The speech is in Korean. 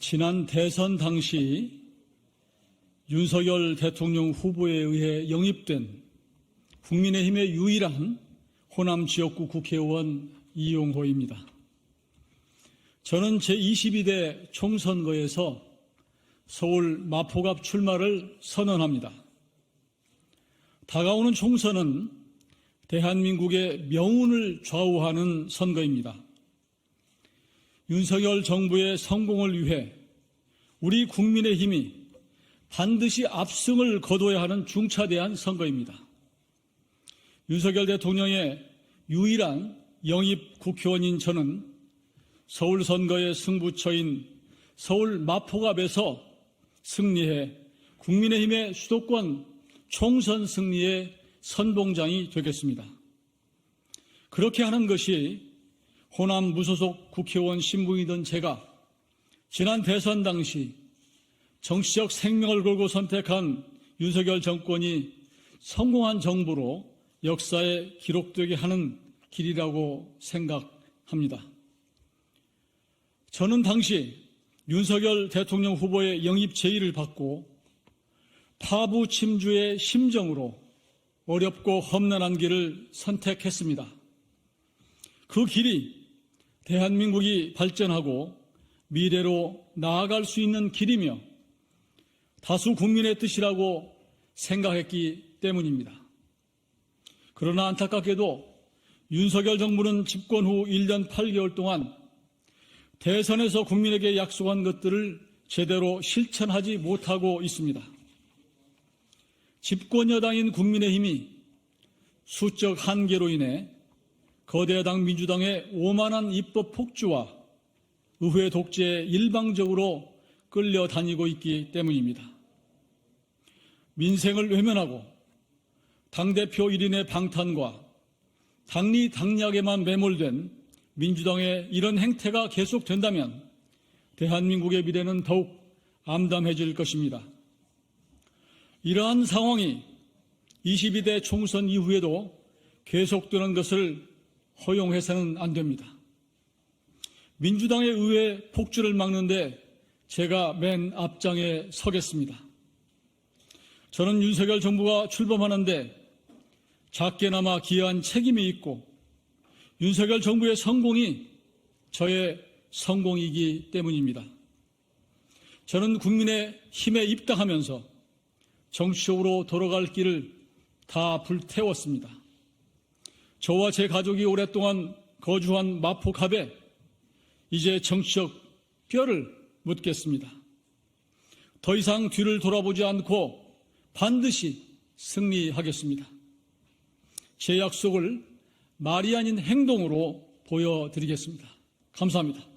지난 대선 당시 윤석열 대통령 후보에 의해 영입된 국민의힘의 유일한 호남 지역구 국회의원 이용호입니다. 저는 제22대 총선거에서 서울 마포갑 출마를 선언합니다. 다가오는 총선은 대한민국의 명운을 좌우하는 선거입니다. 윤석열 정부의 성공을 위해 우리 국민의 힘이 반드시 압승을 거둬야 하는 중차대한 선거입니다. 윤석열 대통령의 유일한 영입 국회의원인 저는 서울 선거의 승부처인 서울 마포갑에서 승리해 국민의힘의 수도권 총선 승리의 선봉장이 되겠습니다. 그렇게 하는 것이 호남 무소속 국회의원 신분이던 제가 지난 대선 당시 정치적 생명을 걸고 선택한 윤석열 정권이 성공한 정부로 역사에 기록되게 하는 길이라고 생각합니다. 저는 당시 윤석열 대통령 후보의 영입 제의를 받고 파부 침주의 심정으로 어렵고 험난한 길을 선택했습니다. 그 길이 대한민국이 발전하고 미래로 나아갈 수 있는 길이며 다수 국민의 뜻이라고 생각했기 때문입니다. 그러나 안타깝게도 윤석열 정부는 집권 후 1년 8개월 동안 대선에서 국민에게 약속한 것들을 제대로 실천하지 못하고 있습니다. 집권 여당인 국민의힘이 수적 한계로 인해 거대 여당 민주당의 오만한 입법 폭주와 의회 독재에 일방적으로 끌려다니고 있기 때문입니다. 민생을 외면하고 당대표 1인의 방탄과 당리 당략에만 매몰된 민주당의 이런 행태가 계속된다면 대한민국의 미래는 더욱 암담해질 것입니다. 이러한 상황이 22대 총선 이후에도 계속되는 것을 허용해서는 안 됩니다. 민주당의 의회 폭주를 막는데 제가 맨 앞장에 서겠습니다. 저는 윤석열 정부가 출범하는데 작게나마 기여한 책임이 있고 윤석열 정부의 성공이 저의 성공이기 때문입니다. 저는 국민의 힘에 입당하면서 정치적으로 돌아갈 길을 다 불태웠습니다. 저와 제 가족이 오랫동안 거주한 마포갑에 이제 정치적 뼈를 묻겠습니다. 더 이상 뒤를 돌아보지 않고 반드시 승리하겠습니다. 제 약속을 말이 아닌 행동으로 보여드리겠습니다. 감사합니다.